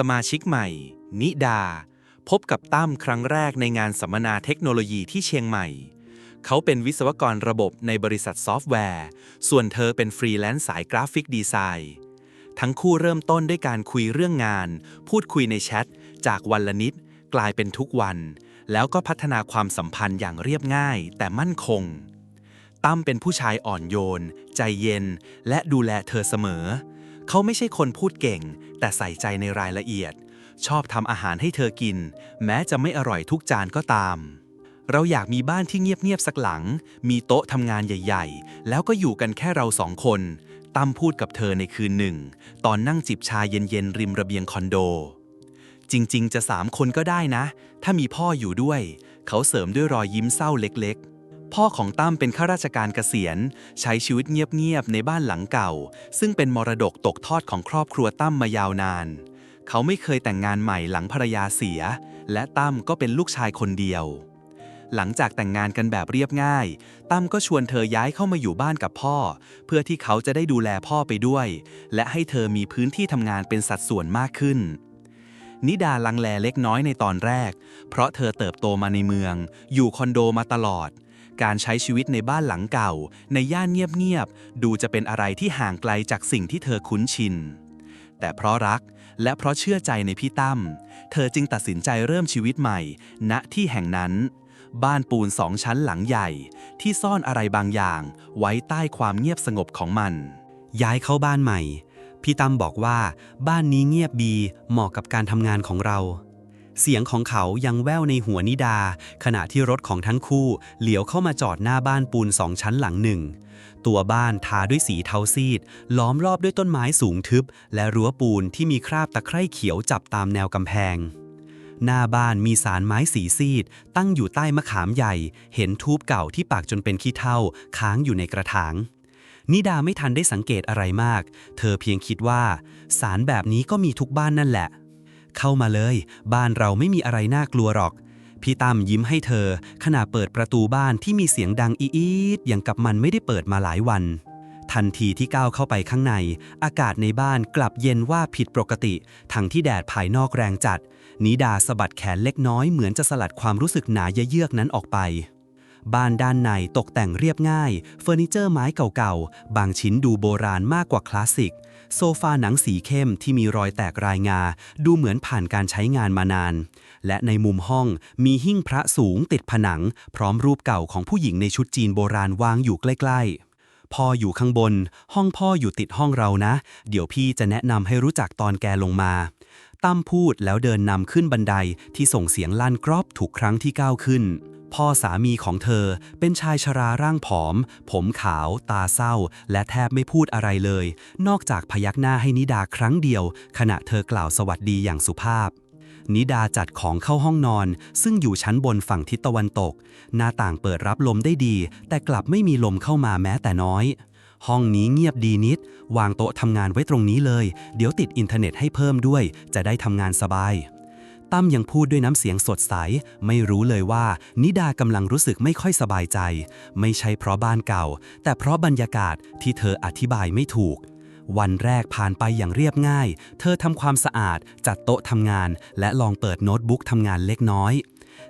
สมาชิกใหม่ นิดา พบกับตั้มครั้งแรกในงานสัมมนาเทคโนโลยีที่เชียงใหม่ เขาเป็นวิศวกรระบบในบริษัทซอฟต์แวร์ ส่วนเธอเป็นฟรีแลนซ์สายกราฟิกดีไซน์ทั้งคู่เริ่มต้นด้วยการคุยเรื่องงาน พูดคุยในแชท จากวันละนิด กลายเป็นทุกวัน แล้วก็พัฒนาความสัมพันธ์อย่างเรียบง่าย แต่มั่นคง ตั้มเป็นผู้ชายอ่อนโยน ใจเย็น และดูแลเธอเสมอ เขาไม่ใช่คนพูดเก่ง แต่ใส่ใจในรายละเอียด ชอบทำอาหารให้เธอกิน แม้จะไม่อร่อยทุกจานก็ตาม เราอยากมีบ้านที่เงียบๆสักหลัง มีโต๊ะทำงานใหญ่ ๆ แล้วก็อยู่กันแค่เราสองคนตั้มพูดกับเธอในคืนหนึ่ง ตอนนั่งจิบชาเย็นๆริมระเบียงคอนโด จริงๆ จะสามคนก็ได้นะ ถ้ามีพ่ออยู่ด้วย เขาเสริมด้วยรอยยิ้มเศร้าเล็กๆ พ่อของตั้มเป็นข้าราชการเกษียณ ใช้ชีวิตเงียบๆในบ้านหลังเก่า ซึ่งเป็นมรดกตกทอดของครอบครัวตั้มมายาวนาน เขาไม่เคยแต่งงานใหม่หลังภรรยาเสีย และตั้มก็เป็นลูกชายคนเดียว หลังจากแต่งงานกันแบบเรียบง่าย ตั้มก็ชวนเธอย้ายเข้ามาอยู่บ้านกับพ่อ เพื่อที่เขาจะได้ดูแลพ่อไปด้วย และให้เธอมีพื้นที่ทำงานเป็นสัดส่วนมากขึ้นนิดาลังแลเล็กน้อยในตอนแรก เพราะเธอเติบโตมาในเมือง อยู่คอนโดมาตลอด การใช้ชีวิตในบ้านหลังเก่า ในย่านเงียบๆ ดูจะเป็นอะไรที่ห่างไกลจากสิ่งที่เธอคุ้นชิน แต่เพราะรักและเพราะเชื่อใจในพี่ตั้ม เธอจึงตัดสินใจเริ่มชีวิตใหม่ ณ ที่แห่งนั้น บ้านปูนสองชั้นหลังใหญ่ ที่ซ่อนอะไรบางอย่าง ไว้ใต้ความเงียบสงบของมัน ย้ายเข้าบ้านใหม่ พี่ตั้มบอกว่า บ้านนี้เงียบดี เหมาะกับการทำงานของเรา เสียงของเขายังแว่วในหัวนิดา ขณะที่รถของทั้งคู่เหลียวเข้ามาจอดหน้าบ้านปูนสองชั้นหลังหนึ่ง ตัวบ้านทาด้วยสีเทาซีด ล้อมรอบด้วยต้นไม้สูงทึบ และรั้วปูนที่มีคราบตะไคร่เขียวจับตามแนวกำแพง หน้าบ้านมีสารไม้สีซีด ตั้งอยู่ใต้มะขามใหญ่ เห็นทูบเก่าที่ปากจนเป็นขี้เถ้าค้างอยู่ในกระถางนิดาไม่ทันได้สังเกตอะไรมาก เธอเพียงคิดว่า สารแบบนี้ก็มีทุกบ้านนั่นแหละ เข้ามาเลย บ้านเราไม่มีอะไรน่ากลัวหรอก พี่ตั้มยิ้มให้เธอ ขณะเปิดประตูบ้านที่มีเสียงดังอีดอย่างกับมันไม่ได้เปิดมาหลายวัน ทันทีที่ก้าวเข้าไปข้างใน อากาศในบ้านกลับเย็นว่าผิดปกติ ทั้งที่แดดภายนอกแรงจัด นิดาสะบัดแขนเล็กน้อยเหมือนจะสลัดความรู้สึกหนาเยือกนั้นออกไป บ้านด้านในตกแต่งเรียบง่าย เฟอร์นิเจอร์ไม้เก่าๆ บางชิ้นดูโบราณมากกว่าคลาสสิก โซฟาหนังสีเข้มที่มีรอยแตกรายงา ดูเหมือนผ่านการใช้งานมานาน และในมุมห้องมีหิ้งพระสูงติดผนัง พร้อมรูปเก่าของผู้หญิงในชุดจีนโบราณวางอยู่ใกล้ๆพ่ออยู่ข้างบน ห้องพ่ออยู่ติดห้องเรานะ เดี๋ยวพี่จะแนะนำให้รู้จักตอนแกลงมา ตั้มพูดแล้วเดินนำขึ้นบันไดที่ส่งเสียงลั่นกรอบทุกครั้งที่ก้าวขึ้น พ่อสามีของเธอเป็นชายชราร่างผอม ผมขาว ตาเศร้า และแทบไม่พูดอะไรเลย นอกจากพยักหน้าให้นิดาครั้งเดียว ขณะเธอกล่าวสวัสดีอย่างสุภาพ นิดาจัดของเข้าห้องนอน ซึ่งอยู่ชั้นบนฝั่งทิศตะวันตก หน้าต่างเปิดรับลมได้ดี แต่กลับไม่มีลมเข้ามาแม้แต่น้อย ห้องนี้เงียบดีนิด วางโต๊ะทำงานไว้ตรงนี้เลย เดี๋ยวติดอินเทอร์เน็ตให้เพิ่มด้วย จะได้ทำงานสบาย ตั้มยังพูดด้วยน้ำเสียงสดใส ไม่รู้เลยว่า นิดากำลังรู้สึกไม่ค่อยสบายใจ ไม่ใช่เพราะบ้านเก่า แต่เพราะบรรยากาศที่เธออธิบายไม่ถูก วันแรกผ่านไปอย่างเรียบง่าย เธอทำความสะอาด จัดโต๊ะทำงาน และลองเปิดโน้ตบุ๊กทำงานเล็กน้อย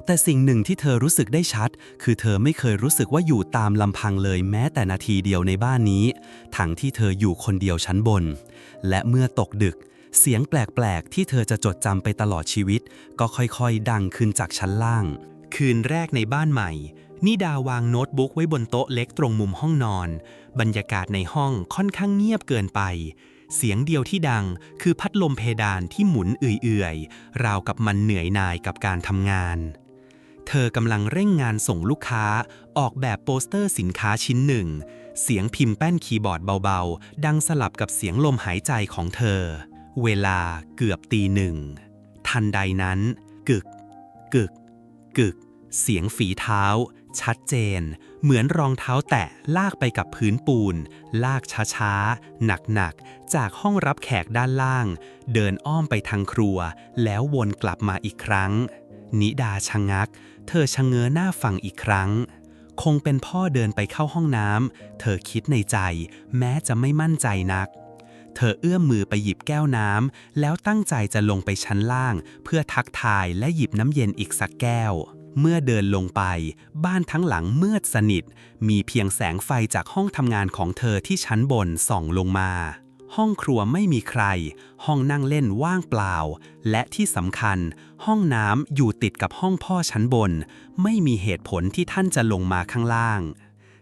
แต่สิ่งหนึ่งที่เธอรู้สึกได้ชัด คือเธอไม่เคยรู้สึกว่าอยู่ตามลำพังเลยแม้แต่นาทีเดียวในบ้านนี้ ทั้งที่เธออยู่คนเดียวชั้นบน และเมื่อตกดึก เสียงแปลกๆ ที่เธอจะจดจำไปตลอดชีวิต ก็ค่อยๆ ดังขึ้นจากชั้นล่าง คืนแรกในบ้านใหม่นิดาวางโน้ตบุ๊กไว้บนโต๊ะเล็กตรงมุมห้องนอน บรรยากาศในห้องค่อนข้างเงียบเกินไป เสียงเดียวที่ดังคือพัดลมเพดานที่หมุนเอื่อยๆ ราวกับมันเหนื่อยหน่ายกับการทำงาน เธอกำลังเร่งงานส่งลูกค้า ออกแบบโปสเตอร์สินค้าชิ้นหนึ่ง เสียงพิมพ์แป้นคีย์บอร์ดเบาๆ ดังสลับกับเสียงลมหายใจของเธอ เวลาเกือบตีหนึ่ง ทันใดนั้น กึก กึก กึก เสียงฝีเท้า ชัดเจน เหมือนรองเท้าแตะลากไปกับพื้นปูน ลากช้าๆ หนักๆ จากห้องรับแขกด้านล่าง เดินอ้อมไปทางครัว แล้ววนกลับมาอีกครั้ง นิดาชะงัก เธอชะเง้อหน้าฟังอีกครั้งคงเป็นพ่อเดินไปเข้าห้องน้ำ เธอคิดในใจ แม้จะไม่มั่นใจนัก เธอเอื้อมมือไปหยิบแก้วน้ำ แล้วตั้งใจจะลงไปชั้นล่าง เพื่อทักทายและหยิบน้ำเย็นอีกสักแก้ว เมื่อเดินลงไป บ้านทั้งหลังมืดสนิท มีเพียงแสงไฟจากห้องทำงานของเธอที่ชั้นบนส่องลงมา ห้องครัวไม่มีใคร ห้องนั่งเล่นว่างเปล่า และที่สำคัญ ห้องน้ำอยู่ติดกับห้องพ่อชั้นบน ไม่มีเหตุผลที่ท่านจะลงมาข้างล่าง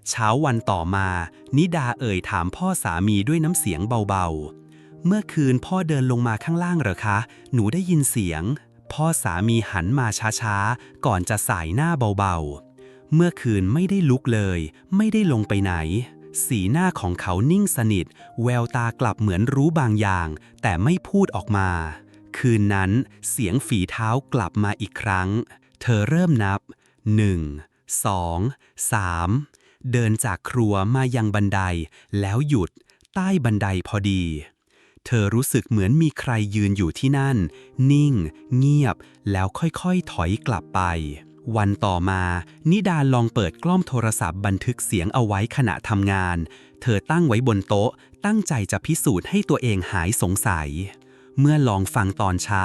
เช้าวันต่อมา นิดาเอ่ยถามพ่อสามีด้วยน้ำเสียงเบาๆ เมื่อคืนพ่อเดินลงมาข้างล่างเหรอคะ หนูได้ยินเสียง พ่อสามีหันมาช้าๆ ก่อนจะสายหน้าเบาๆ เมื่อคืนไม่ได้ลุกเลย ไม่ได้ลงไปไหน สีหน้าของเขานิ่งสนิท แววตากลับเหมือนรู้บางอย่าง แต่ไม่พูดออกมา คืนนั้นเสียงฝีเท้ากลับมาอีกครั้ง เธอเริ่มนับ1 2 3 เดินจากครัวมายังบันได แล้วหยุด ใต้บันไดพอดี เธอรู้สึกเหมือนมีใครยืนอยู่ที่นั่น นิ่ง เงียบ แล้วค่อยๆถอยกลับไป วันต่อมา นิดาลองเปิดกล้องโทรศัพท์บันทึกเสียงเอาไว้ขณะทำงาน เธอตั้งไว้บนโต๊ะ ตั้งใจจะพิสูจน์ให้ตัวเองหายสงสัยเมื่อลองฟังตอนเช้า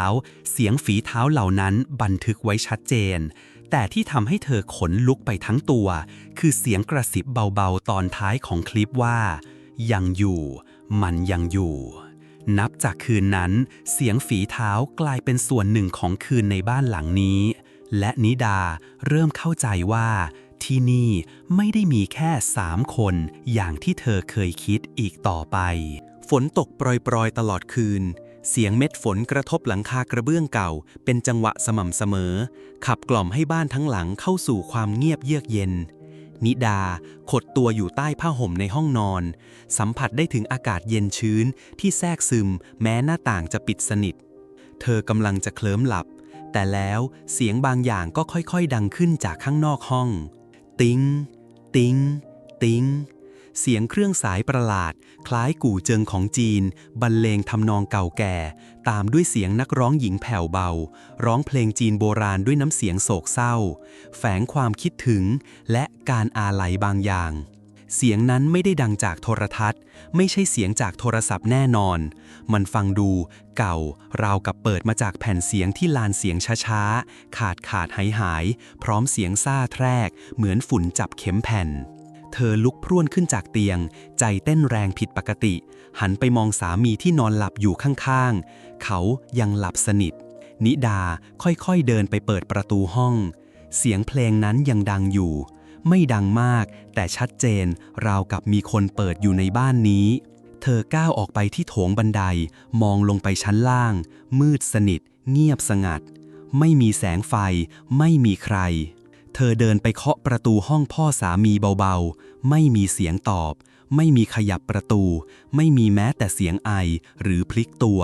เสียงฝีเท้าเหล่านั้นบันทึกไว้ชัดเจน แต่ที่ทำให้เธอขนลุกไปทั้งตัว คือเสียงกระซิบเบาๆ ตอนท้ายของคลิปว่า ยังอยู่ มันยังอยู่ นับจากคืนนั้น เสียงฝีเท้ากลายเป็นส่วนหนึ่งของคืนในบ้านหลังนี้ และนิดาเริ่มเข้าใจว่า ที่นี่ไม่ได้มีแค่สามคนอย่างที่เธอเคยคิดอีกต่อไป ฝนตกโปรยๆ ตลอดคืน เสียงเม็ดฝนกระทบหลังคากระเบื้องเก่า เป็นจังหวะสม่ำเสมอ ขับกล่อมให้บ้านทั้งหลังเข้าสู่ความเงียบเยือกเย็น นิดา ขดตัวอยู่ใต้ผ้าห่มในห้องนอน สัมผัสได้ถึงอากาศเย็นชื้นที่แทรกซึม แม้หน้าต่างจะปิดสนิท เธอกำลังจะเคลิ้มหลับ แต่แล้วเสียงบางอย่างก็ค่อยๆ ดังขึ้นจากข้างนอกห้อง ติง ติง ติง เสียงเครื่องสายประหลาด คล้ายกู่เจิงของจีน บรรเลงทำนองเก่าแก่ ตามด้วยเสียงนักร้องหญิงแผ่วเบา ร้องเพลงจีนโบราณด้วยน้ำเสียงโศกเศร้า แฝงความคิดถึง และการอาลัยบางอย่าง เสียงนั้นไม่ได้ดังจากโทรทัศน์ ไม่ใช่เสียงจากโทรศัพท์แน่นอน มันฟังดูเก่าราวกับเปิดมาจากแผ่นเสียงที่ลานเสียงช้าๆ ขาดขาดหายหาย พร้อมเสียงซ่าแทรก เหมือนฝุ่นจับเข็มแผ่น เธอลุกพรวนขึ้นจากเตียง ใจเต้นแรงผิดปกติ หันไปมองสามีที่นอนหลับอยู่ข้างๆ เขายังหลับสนิท นิดาค่อยๆเดินไปเปิดประตูห้อง เสียงเพลงนั้นยังดังอยู่ ไม่ดังมากแต่ชัดเจน ราวกับมีคนเปิดอยู่ในบ้านนี้ เธอก้าวออกไปที่โถงบันได มองลงไปชั้นล่าง มืดสนิท เงียบสงัด ไม่มีแสงไฟ ไม่มีใคร เธอเดินไปเคาะประตูห้องพ่อสามีเบาๆ ไม่มีเสียงตอบ ไม่มีขยับประตู ไม่มีแม้แต่เสียงไอหรือพลิกตัว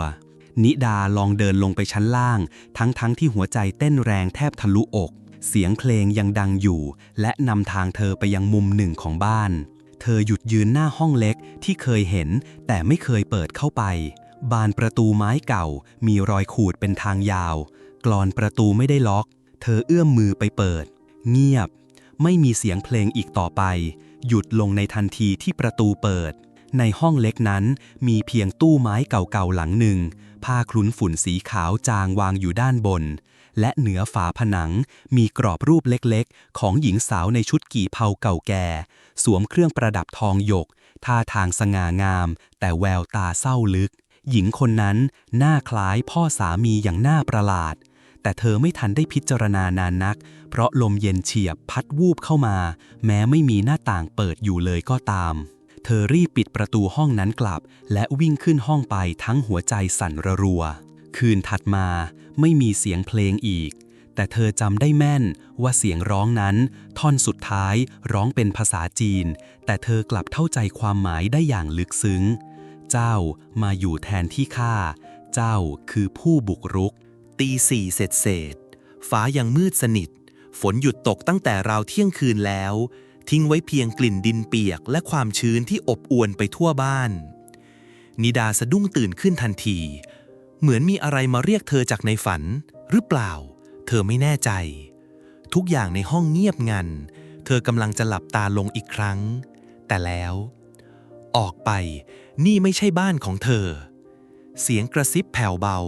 นิดาลองเดินลงไปชั้นล่าง ทั้งๆทที่หัวใจเต้นแรงแทบทะลุอก เสียงเพลงยังดังอยู่ และนำทางเธอไปยังมุมหนึ่งของบ้าน เธอหยุดยืนหน้าห้องเล็กที่เคยเห็น แต่ไม่เคยเปิดเข้าไป บานประตูไม้เก่า มีรอยขูดเป็นทางยาว กรอนประตูไม่ได้ล็อก เธอเอื้อมมือไปเปิด เงียบ ไม่มีเสียงเพลงอีกต่อไป หยุดลงในทันทีที่ประตูเปิด ในห้องเล็กนั้นมีเพียงตู้ไม้เก่าๆหลังหนึ่ง ผ้าคลุนฝุ่นสีขาวจางวางอยู่ด้านบน และเหนือฝาผนังมีกรอบรูปเล็กๆ ของหญิงสาวในชุดกี่เผาเก่าแก่ สวมเครื่องประดับทองหยก ท่าทางสง่างาม แต่แววตาเศร้าลึก หญิงคนนั้นหน้าคล้ายพ่อสามีอย่างน่าประหลาด แต่เธอไม่ทันได้พิจารณานานนัก เพราะลมเย็นเฉียบพัดวูบเข้ามา แม้ไม่มีหน้าต่างเปิดอยู่เลยก็ตาม เธอรีบปิดประตูห้องนั้นกลับ และวิ่งขึ้นห้องไปทั้งหัวใจสั่นระรัว คืนถัดมาไม่มีเสียงเพลงอีก แต่เธอจำได้แม่นว่าเสียงร้องนั้น ท่อนสุดท้ายร้องเป็นภาษาจีน แต่เธอกลับเข้าใจความหมายได้อย่างลึกซึ้ง เจ้ามาอยู่แทนที่ข้า เจ้าคือผู้บุกรุก ตีสี่เศษเศษ ฟ้ายังมืดสนิท ฝนหยุดตกตั้งแต่ราวเที่ยงคืนแล้ว ทิ้งไว้เพียงกลิ่นดินเปียกและความชื้นที่อบอวนไปทั่วบ้าน นิดาสะดุ้งตื่นขึ้นทันที เหมือนมีอะไรมาเรียกเธอจากในฝัน หรือเปล่า เธอไม่แน่ใจ ทุกอย่างในห้องเงียบงัน เธอกำลังจะหลับตาลงอีกครั้ง แต่แล้ว ออกไป นี่ไม่ใช่บ้านของเธอ เสียงกระซิบแผ่วเบา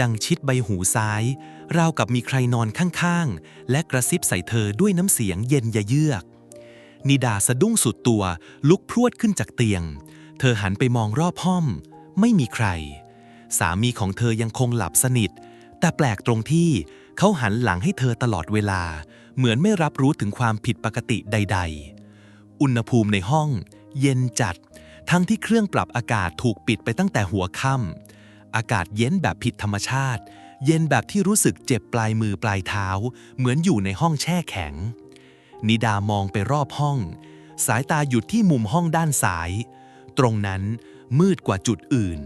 ดังชิดใบหูซ้าย ราวกับมีใครนอนข้างๆ และกระซิบใส่เธอด้วยน้ำเสียงเย็นยะเยือก นิดาสะดุ้งสุดตัวลุกพรวดขึ้นจากเตียง เธอหันไปมองรอบห้อง ไม่มีใคร สามีของเธอยังคงหลับสนิท แต่แปลกตรงที่เขาหันหลังให้เธอตลอดเวลา เหมือนไม่รับรู้ถึงความผิดปกติใด ๆ อุณหภูมิในห้อง เย็นจัด ทั้งที่เครื่องปรับอากาศถูกปิดไปตั้งแต่หัวค่ำอากาศเย็นแบบผิดธรรมชาติ เย็นแบบที่รู้สึกเจ็บปลายมือปลายเท้า เหมือนอยู่ในห้องแช่แข็ง นิดามองไปรอบห้อง สายตาหยุดที่มุมห้องด้านซ้าย ตรงนั้นมืดกว่าจุดอื่น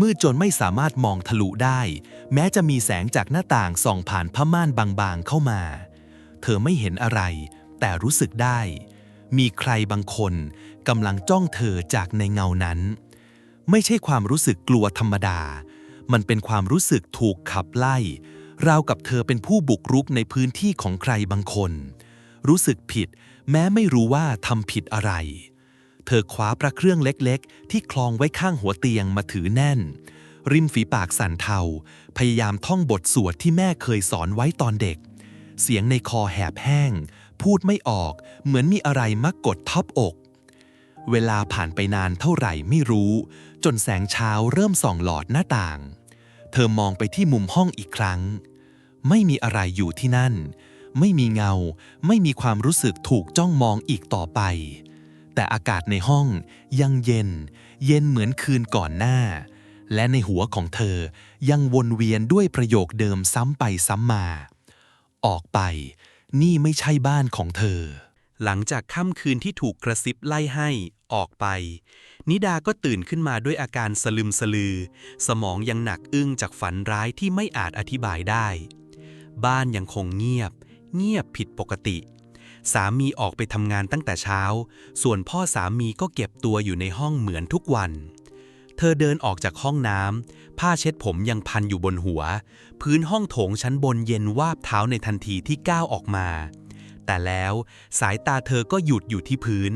มืดจนไม่สามารถมองทะลุได้ แม้จะมีแสงจากหน้าต่างส่องผ่านผ้าม่านบางๆเข้ามา เธอไม่เห็นอะไร แต่รู้สึกได้ มีใครบางคนกำลังจ้องเธอจากในเงานั้น ไม่ใช่ความรู้สึกกลัวธรรมดา มันเป็นความรู้สึกถูกขับไล่ ราวกับเธอเป็นผู้บุกรุกในพื้นที่ของใครบางคน รู้สึกผิดแม้ไม่รู้ว่าทำผิดอะไร เธอคว้าพระเครื่องเล็กๆ ที่คลองไว้ข้างหัวเตียงมาถือแน่น ริมฝีปากสั่นเทา พยายามท่องบทสวดที่แม่เคยสอนไว้ตอนเด็ก เสียงในคอแหบแห้ง พูดไม่ออก เหมือนมีอะไรมากดทับอก เวลาผ่านไปนานเท่าไหร่ไม่รู้ จนแสงเช้าเริ่มส่องหลอดหน้าต่าง เธอมองไปที่มุมห้องอีกครั้ง ไม่มีอะไรอยู่ที่นั่น ไม่มีเงา ไม่มีความรู้สึกถูกจ้องมองอีกต่อไป แต่อากาศในห้องยังเย็น เย็นเหมือนคืนก่อนหน้า และในหัวของเธอยังวนเวียนด้วยประโยคเดิมซ้ำไปซ้ำมา ออกไป นี่ไม่ใช่บ้านของเธอ หลังจากค่ำคืนที่ถูกกระซิบไล่ให้ออกไป นิดาก็ตื่นขึ้นมาด้วยอาการสลึมสลือ สมองยังหนักอึ้งจากฝันร้ายที่ไม่อาจอธิบายได้ บ้านยังคงเงียบ เงียบผิดปกติ สามีออกไปทำงานตั้งแต่เช้า ส่วนพ่อสามีก็เก็บตัวอยู่ในห้องเหมือนทุกวัน เธอเดินออกจากห้องน้ำ ผ้าเช็ดผมยังพันอยู่บนหัว พื้นห้องโถงชั้นบนเย็นวาบเท้าในทันทีที่ก้าวออกมา แต่แล้วสายตาเธอก็หยุดอยู่ที่พื้น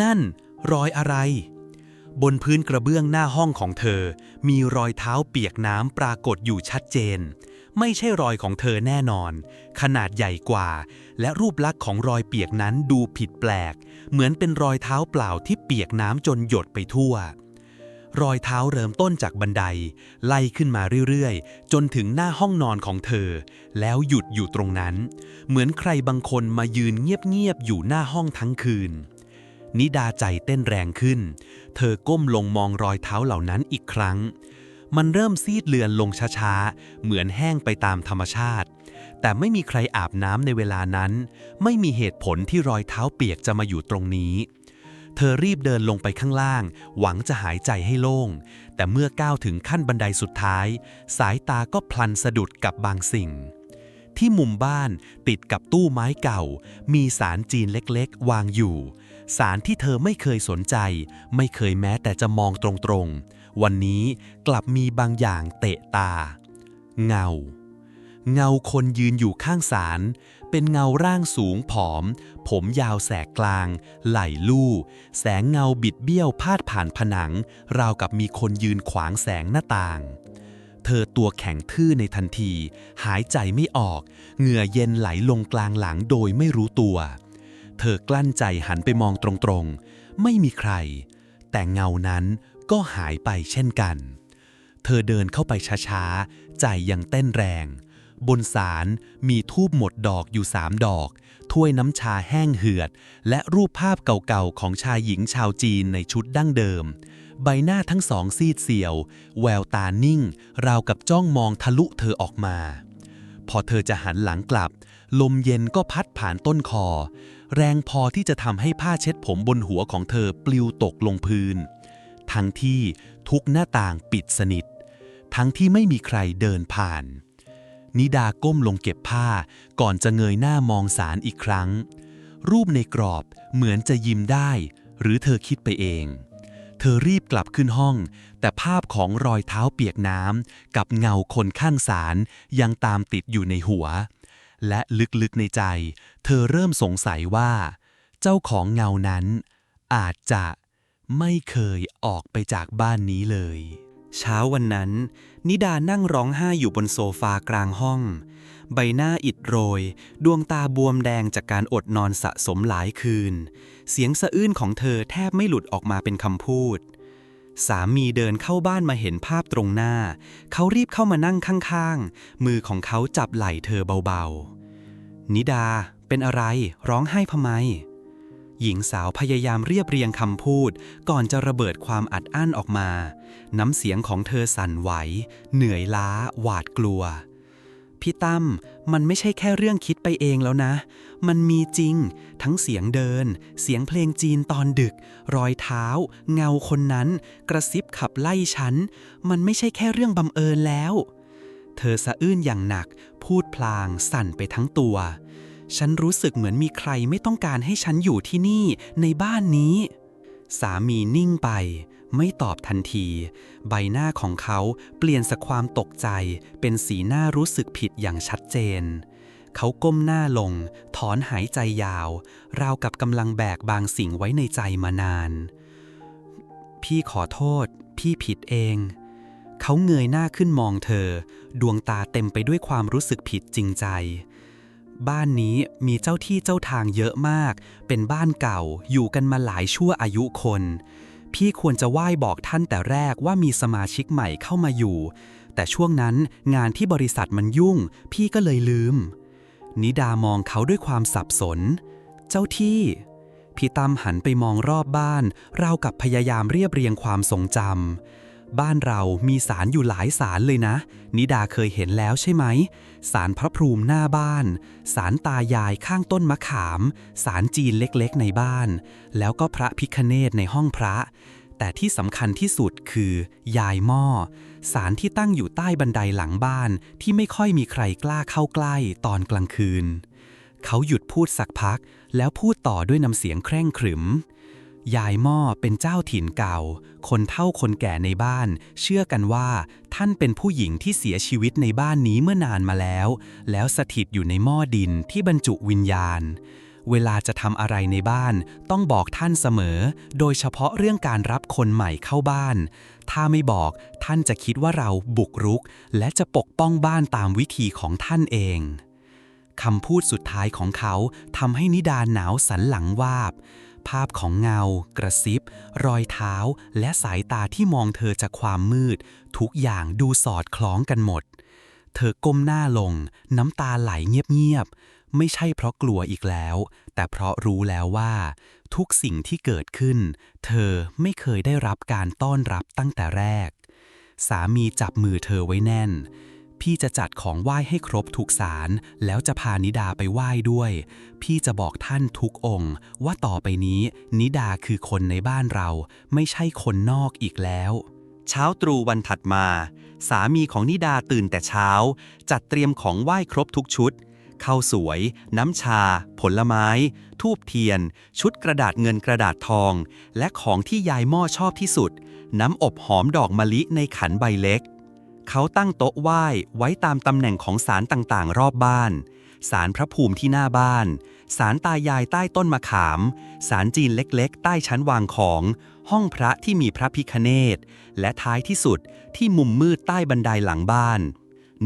นั่น รอยอะไร บนพื้นกระเบื้องหน้าห้องของเธอ มีรอยเท้าเปียกน้ำปรากฏอยู่ชัดเจน ไม่ใช่รอยของเธอแน่นอน ขนาดใหญ่กว่า และรูปลักษณ์ของรอยเปียกนั้นดูผิดแปลก เหมือนเป็นรอยเท้าเปล่าที่เปียกน้ำจนหยดไปทั่ว รอยเท้าเริ่มต้นจากบันได ไล่ขึ้นมาเรื่อยๆ จนถึงหน้าห้องนอนของเธอ แล้วหยุดอยู่ตรงนั้น เหมือนใครบางคนมายืนเงียบๆ อยู่หน้าห้องทั้งคืน นิดาใจเต้นแรงขึ้น เธอก้มลงมองรอยเท้าเหล่านั้นอีกครั้ง มันเริ่มซีดเลือนลงช้าๆ เหมือนแห้งไปตามธรรมชาติ แต่ไม่มีใครอาบน้ำในเวลานั้น ไม่มีเหตุผลที่รอยเท้าเปียกจะมาอยู่ตรงนี้ ธอรีบเดินลงไปข้างล่าง หวังจะหายใจให้โล่ง แต่เมื่อก้าวถึงขั้นบันไดสุดท้าย สายตาก็พลันสะดุดกับบางสิ่ง ที่มุมบ้านติดกับตู้ไม้เก่า มีสารจีนเล็กๆ วางอยู่ สารที่เธอไม่เคยสนใจ ไม่เคยแม้แต่จะมองตรงๆ วันนี้กลับมีบางอย่างเตะตา เงา เงาคนยืนอยู่ข้างศาล เป็นเงาร่างสูงผอม ผมยาวแสกกลาง ไหล่ลู่ แสงเงาบิดเบี้ยวพาดผ่านผนัง ราวกับมีคนยืนขวางแสงหน้าต่าง เธอตัวแข็งทื่อในทันที หายใจไม่ออก เหงื่อเย็นไหลลงกลางหลังโดยไม่รู้ตัว เธอกลั้นใจหันไปมองตรงๆ ไม่มีใคร แต่เงานั้นก็หายไปเช่นกัน เธอเดินเข้าไปช้าๆ ใจยังเต้นแรง บนศาลมีทูบหมดดอกอยู่สามดอก ถ้วยน้ำชาแห้งเหือด และรูปภาพเก่าๆของชายหญิงชาวจีนในชุดดั้งเดิม ใบหน้าทั้งสองซีดเซียว แววตานิ่ง ราวกับจ้องมองทะลุเธอออกมา พอเธอจะหันหลังกลับ ลมเย็นก็พัดผ่านต้นคอ แรงพอที่จะทำให้ผ้าเช็ดผมบนหัวของเธอปลิวตกลงพื้น ทั้งที่ทุกหน้าต่างปิดสนิท ทั้งที่ไม่มีใครเดินผ่าน นิดาก้มลงเก็บผ้า ก่อนจะเงยหน้ามองสารอีกครั้ง รูปในกรอบเหมือนจะยิ้มได้ หรือเธอคิดไปเอง เธอรีบกลับขึ้นห้อง แต่ภาพของรอยเท้าเปียกน้ำกับเงาคนข้างสารยังตามติดอยู่ในหัว และลึกๆในใจ เธอเริ่มสงสัยว่า เจ้าของเงานั้น อาจจะไม่เคยออกไปจากบ้านนี้เลย เช้าวันนั้น นิดานั่งร้องไห้อยู่บนโซฟากลางห้อง ใบหน้าอิดโรย ดวงตาบวมแดงจากการอดนอนสะสมหลายคืน เสียงสะอื้นของเธอแทบไม่หลุดออกมาเป็นคำพูด สามีเดินเข้าบ้านมาเห็นภาพตรงหน้า เขารีบเข้ามานั่งข้างๆ มือของเขาจับไหล่เธอเบาๆ นิดา เป็นอะไร ร้องไห้พไม หญิงสาวพยายามเรียบเรียงคำพูด ก่อนจะระเบิดความอัดอั้นออกมา น้ำเสียงของเธอสั่นไหว เหนื่อยล้า หวาดกลัว พี่ตั้มมันไม่ใช่แค่เรื่องคิดไปเองแล้วนะ มันมีจริง ทั้งเสียงเดิน เสียงเพลงจีนตอนดึก รอยเท้า เงาคนนั้น กระซิบขับไล่ฉัน มันไม่ใช่แค่เรื่องบังเอิญแล้ว เธอสะอื้นอย่างหนัก พูดพลางสั่นไปทั้งตัว ฉันรู้สึกเหมือนมีใครไม่ต้องการให้ฉันอยู่ที่นี่ในบ้านนี้ สามีนิ่งไป ไม่ตอบทันที ใบหน้าของเขาเปลี่ยนจากความตกใจ เป็นสีหน้ารู้สึกผิดอย่างชัดเจน เขาก้มหน้าลง ถอนหายใจยาว ราวกับกำลังแบกบางสิ่งไว้ในใจมานาน พี่ขอโทษ พี่ผิดเองเขาเงยหน้าขึ้นมองเธอ ดวงตาเต็มไปด้วยความรู้สึกผิดจริงใจ บ้านนี้มีเจ้าที่เจ้าทางเยอะมาก เป็นบ้านเก่าอยู่กันมาหลายชั่วอายุคน พี่ควรจะไหว้บอกท่านแต่แรกว่ามีสมาชิกใหม่เข้ามาอยู่ แต่ช่วงนั้นงานที่บริษัทมันยุ่ง พี่ก็เลยลืม นิดามองเขาด้วยความสับสน เจ้าที่ พี่ตั้มหันไปมองรอบบ้าน ราวกับพยายามเรียบเรียงความทรงจำ บ้านเรามีศาลอยู่หลายศาลเลยนะ นิดาเคยเห็นแล้วใช่ไหมศาลพระพรูมิหน้าบ้านศาลตายายข้างต้นมะขามศาลจีนเล็กๆในบ้าน แล้วก็พระพิคเนตในห้องพระ แต่ที่สำคัญที่สุดคือ ยายหม้อศาลที่ตั้งอยู่ใต้บันไดหลังบ้านที่ไม่ค่อยมีใครกล้าเข้าใกล้ตอนกลางคืน เขาหยุดพูดสักพัก แล้วพูดต่อด้วยน้ำเสียงเคร่งขรึม ยายหม้อเป็นเจ้าถิ่นเก่า คนเฒ่าคนแก่ในบ้าน เชื่อกันว่า ท่านเป็นผู้หญิงที่เสียชีวิตในบ้านนี้เมื่อนานมาแล้ว แล้วสถิตอยู่ในหม้อดินที่บรรจุวิญญาณ เวลาจะทำอะไรในบ้าน ต้องบอกท่านเสมอ โดยเฉพาะเรื่องการรับคนใหม่เข้าบ้าน ถ้าไม่บอกท่านจะคิดว่าเราบุกรุก และจะปกป้องบ้านตามวิธีของท่านเองคำพูดสุดท้ายของเขาทำให้นิดาหนาวสันหลังวาบ ภาพของเงา กระซิบ รอยเท้า และสายตาที่มองเธอจากความมืด ทุกอย่างดูสอดคล้องกันหมด เธอก้มหน้าลง น้ำตาไหลเงียบๆ ไม่ใช่เพราะกลัวอีกแล้ว แต่เพราะรู้แล้วว่า ทุกสิ่งที่เกิดขึ้น เธอไม่เคยได้รับการต้อนรับตั้งแต่แรก สามีจับมือเธอไว้แน่น พี่จะจัดของไหว้ให้ครบทุกสาร แล้วจะพานิดาไปไหว้ด้วย พี่จะบอกท่านทุกองค์ ว่าต่อไปนี้ นิดาคือคนในบ้านเรา ไม่ใช่คนนอกอีกแล้ว เช้าตรู่วันถัดมา สามีของนิดาตื่นแต่เช้า จัดเตรียมของไหว้ครบทุกชุดข้าวสวย น้ำชา ผลไม้ ทูบเทียน ชุดกระดาษเงินกระดาษทอง และของที่ยายหม้อชอบที่สุด น้ำอบหอมดอกมะลิในขันใบเล็ก เขาตั้งโต๊ะไหว้ไว้ตามตำแหน่งของศาลต่างๆ รอบบ้านศาลพระภูมิที่หน้าบ้านศาลตายายใต้ต้นมะขามศาลจีนเล็กๆ ใต้ชั้นวางของ ห้องพระที่มีพระพิคเนตและท้ายที่สุดที่มุมมืดใต้บันไดหลังบ้าน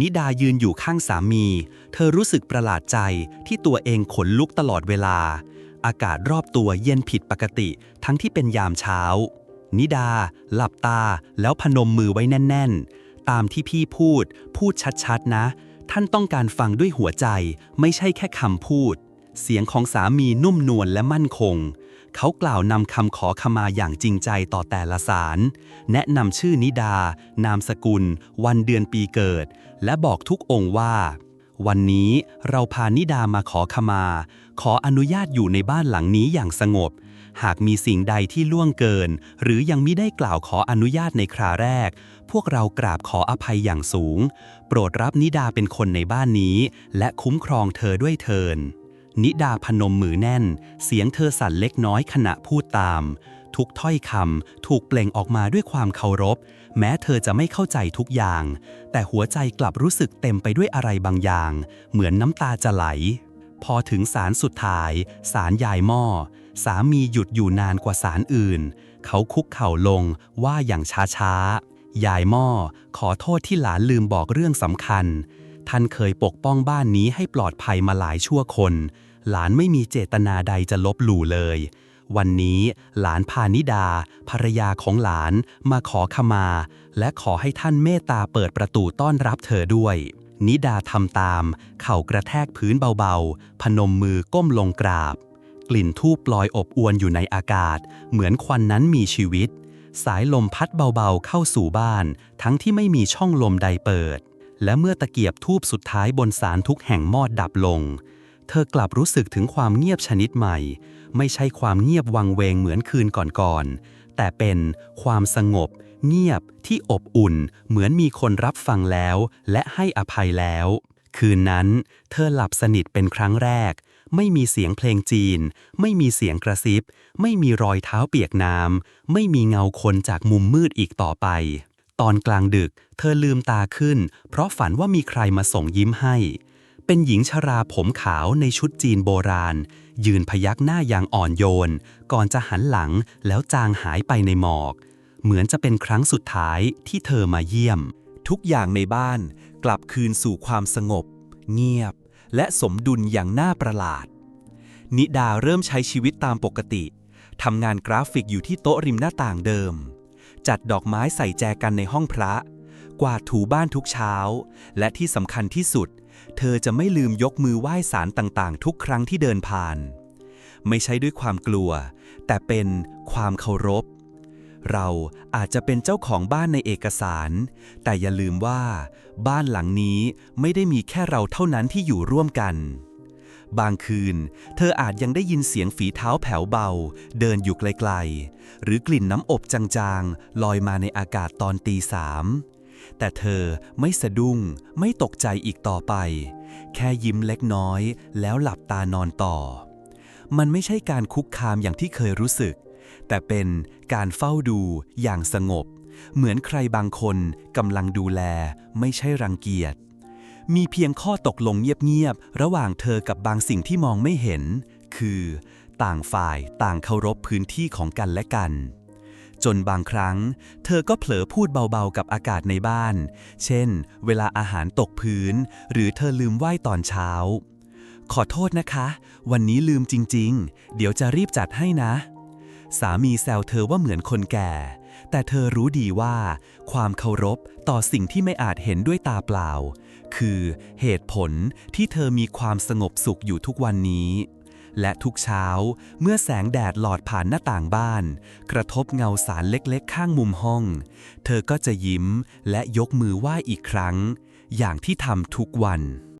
นิดายืนอยู่ข้างสามี เธอรู้สึกประหลาดใจที่ตัวเองขนลุกตลอดเวลา อากาศรอบตัวเย็นผิดปกติทั้งที่เป็นยามเช้า นิดา หลับตาแล้วพนมมือไว้แน่น ๆ ตามที่พี่พูด พูดชัดๆนะ ท่านต้องการฟังด้วยหัวใจ ไม่ใช่แค่คำพูด เสียงของสามีนุ่มนวลและมั่นคง เขากล่าวนำคำขอขมาอย่างจริงใจต่อแต่ละสาร แนะนำชื่อนิดา นามสกุล วันเดือนปีเกิด และบอกทุกองค์ว่า วันนี้เราพานิดามาขอขมา ขออนุญาตอยู่ในบ้านหลังนี้อย่างสงบ หากมีสิ่งใดที่ล่วงเกิน หรือยังไม่ได้กล่าวขออนุญาตในคราแรก พวกเรากราบขออภัยอย่างสูง โปรดรับนิดาเป็นคนในบ้านนี้ และคุ้มครองเธอด้วยเทิน นิดาพนมมือแน่น เสียงเธอสั่นเล็กน้อยขณะพูดตาม ทุกถ้อยคำถูกเปล่งออกมาด้วยความเคารพ แม้เธอจะไม่เข้าใจทุกอย่าง แต่หัวใจกลับรู้สึกเต็มไปด้วยอะไรบางอย่าง เหมือนน้ำตาจะไหล พอถึงสารสุดท้าย สารยายหม้อ สามีหยุดอยู่นานกว่าสารอื่น เขาคุกเข่าลงว่าอย่างช้าๆ ยายหม้อขอโทษที่หลานลืมบอกเรื่องสำคัญ ท่านเคยปกป้องบ้านนี้ให้ปลอดภัยมาหลายชั่วคน หลานไม่มีเจตนาใดจะลบหลู่เลย วันนี้หลานพานิดา ภรรยาของหลานมาขอขมา และขอให้ท่านเมตตาเปิดประตูต้อนรับเธอด้วยนิดาทำตาม เข่ากระแทกพื้นเบาๆ พนมมือก้มลงกราบ กลิ่นทูบลอยอบอวนอยู่ในอากาศ เหมือนควันนั้นมีชีวิต สายลมพัดเบาๆเข้าสู่บ้าน ทั้งที่ไม่มีช่องลมใดเปิด และเมื่อตะเกียบทูบสุดท้ายบนสารทุกแห่งมอดดับลง เธอกลับรู้สึกถึงความเงียบชนิดใหม่ ไม่ใช่ความเงียบวังเวงเหมือนคืนก่อนๆแต่เป็นความสงบ เงียบที่อบอุ่น เหมือนมีคนรับฟังแล้ว และให้อภัยแล้วคืนนั้น เธอหลับสนิทเป็นครั้งแรก ไม่มีเสียงเพลงจีน ไม่มีเสียงกระซิบ ไม่มีรอยเท้าเปียกน้ำ ไม่มีเงาคนจากมุมมืดอีกต่อไป ตอนกลางดึก เธอลืมตาขึ้น เพราะฝันว่ามีใครมาส่งยิ้มให้ เป็นหญิงชราผมขาวในชุดจีนโบราณ ยืนพยักหน้าอย่างอ่อนโยน ก่อนจะหันหลังแล้วจางหายไปในหมอก เหมือนจะเป็นครั้งสุดท้ายที่เธอมาเยี่ยม ทุกอย่างในบ้านกลับคืนสู่ความสงบ เงียบ และสมดุลอย่างน่าประหลาด นิดาเริ่มใช้ชีวิตตามปกติ ทำงานกราฟิกอยู่ที่โต๊ะริมหน้าต่างเดิม จัดดอกไม้ใส่แจกันในห้องพระ กวาดถูบ้านทุกเช้า และที่สำคัญที่สุด เธอจะไม่ลืมยกมือไหว้สารต่างๆ ทุกครั้งที่เดินผ่าน ไม่ใช่ด้วยความกลัว แต่เป็นความเคารพ เราอาจจะเป็นเจ้าของบ้านในเอกสาร แต่อย่าลืมว่า บ้านหลังนี้ไม่ได้มีแค่เราเท่านั้นที่อยู่ร่วมกัน บางคืน เธออาจยังได้ยินเสียงฝีเท้าแผ่วเบา เดินอยู่ไกลๆ หรือกลิ่นน้ำอบจางๆ ลอยมาในอากาศตอนตีสามแต่เธอไม่สะดุ้ง ไม่ตกใจอีกต่อไป แค่ยิ้มเล็กน้อย แล้วหลับตานอนต่อ มันไม่ใช่การคุกคามอย่างที่เคยรู้สึก แต่เป็นการเฝ้าดูอย่างสงบ เหมือนใครบางคนกำลังดูแล ไม่ใช่รังเกียจ มีเพียงข้อตกลงเงียบๆ ระหว่างเธอกับบางสิ่งที่มองไม่เห็น คือ ต่างฝ่ายต่างเคารพพื้นที่ของกันและกัน จนบางครั้ง เธอก็เผลอพูดเบาๆกับอากาศในบ้าน เช่น เวลาอาหารตกพื้น หรือเธอลืมไหว้ตอนเช้า ขอโทษนะคะ วันนี้ลืมจริง ๆ เดี๋ยวจะรีบจัดให้นะ สามีแซวเธอว่าเหมือนคนแก่ แต่เธอรู้ดีว่า ความเคารพต่อสิ่งที่ไม่อาจเห็นด้วยตาเปล่า คือเหตุผลที่เธอมีความสงบสุขอยู่ทุกวันนี้ และทุกเช้าเมื่อแสงแดดหลอดผ่านหน้าต่างบ้าน กระทบเงาสารเล็กๆ ข้างมุมห้อง เธอก็จะยิ้มและยกมือไหว้อีกครั้ง อย่างที่ทำทุกวัน